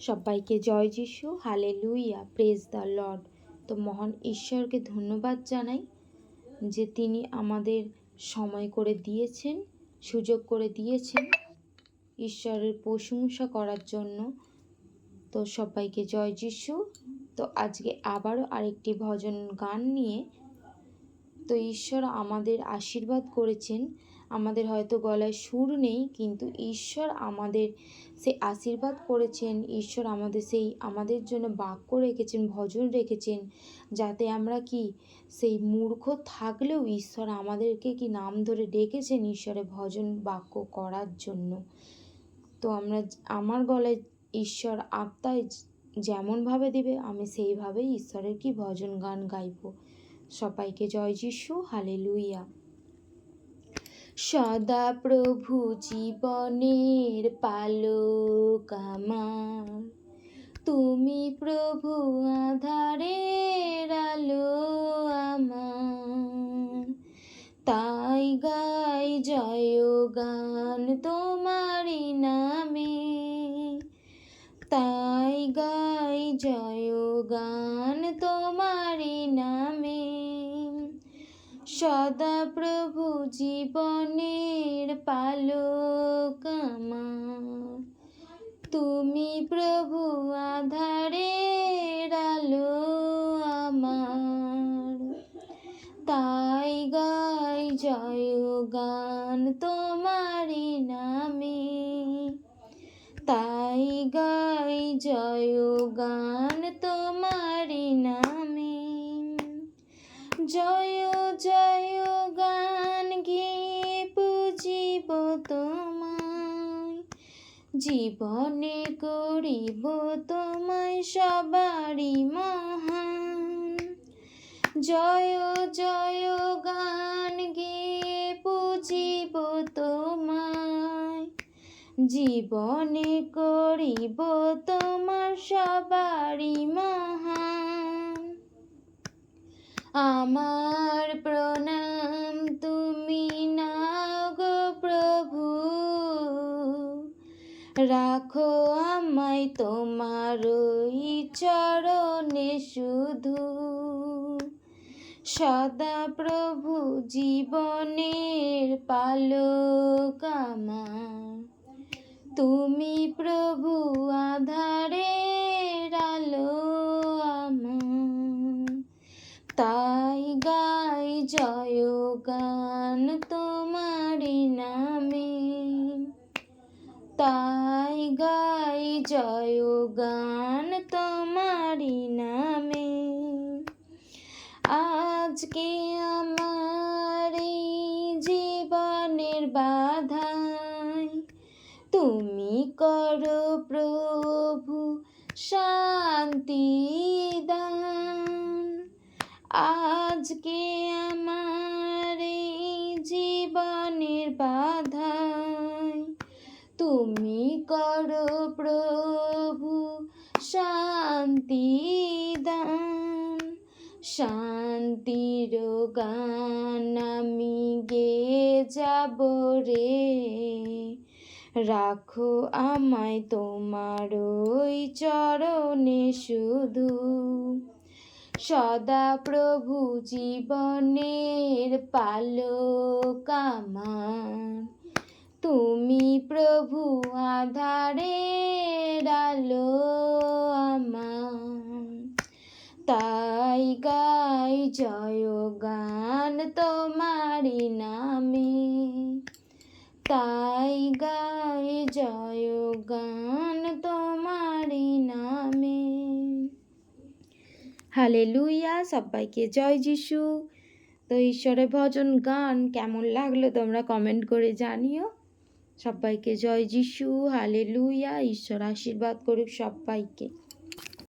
সবাইকে জয় যিশু হালে লুইয়া প্রেজ দ্য লর্ড তো মহান ঈশ্বরকে ধন্যবাদ জানাই যে তিনি আমাদের সময় করে দিয়েছেন, সুযোগ করে দিয়েছেন ঈশ্বরের প্রশংসা করার জন্য। তো সবাইকে জয় যিশু। তো আজকে আবারও আরেকটি ভজন গান নিয়ে তো ঈশ্বর আমাদের আশীর্বাদ করেছেন। আমাদের হয়তো গলায় সুর নেই, কিন্তু ঈশ্বর আমাদের সে আশীর্বাদ করেছেন, ঈশ্বর আমাদের সেই, আমাদের জন্য বাক্য রেখেছেন, ভজন রেখেছেন, যাতে আমরা কি সেই মূর্খ থাকলেও ঈশ্বর আমাদেরকে কি নাম ধরে ডেকেছেন ঈশ্বরের ভজন, বাক্য করার জন্য। তো আমরা আমার গলায় ঈশ্বর আত্মায় যেমনভাবে দিবে, আমি সেইভাবেই ঈশ্বরের কি ভজন গান গাইব। সবাইকে জয় যিশু হালে লুইয়া সদা প্রভু জীবনের পালক আমার। তুমি প্রভু আধারের আলো আমার। তাই গাই জয় গান তোমারি নামে। তাই গাই জয় গান তোমারি সদা প্রভু জীবনের পালক আমার। তুমি প্রভু আধারের আলো আমার। তাই গাই জয় গান তোমারি নামে। তাই গাই জয় গান তোমারি নামে। জয় জয় গান গিয়ে পুজিব তোমায়। জীবনে করিব তোমায় সবারই মহান। জয় জয় গান গিয়ে পুজিব তোমায়। জীবনে করিব তোমার সবারই মহান আমার প্রণাম তুমি নাও গো প্রভু। রাখো আমায় তোমার ওই চরণে শুধু। সদা প্রভু জীবনের পালক আমার। তাই গাই, জয় গান তোমারি নামে। তাই গাই, জয় গান তোমারি নামে। আজকে আমার জীবনের বাধায় তুমি করো প্রভু, শান্তি দান আজকে আমার এই জীবনের বাধায় তুমি করো প্রভু, শান্তি দান। শান্তির গান আমি গে যাব রে। রাখো আমায় তোমার ওই চরণে শুধু। সদা প্রভু জীবনের পালক আমার। তুমি প্রভু আধারের আলো আমার। তাই গাই জয় গান তোমারি নামে। তাই হালে লুইয়া সবাইকে জয় যিশু। তো ঈশ্বরের ভজন গান কেমন লাগল তোমরা কমেন্ট করে জানিও। সবাইকে জয় যিশু হালে লুইয়া ঈশ্বর আশীর্বাদ করুক সবাইকে।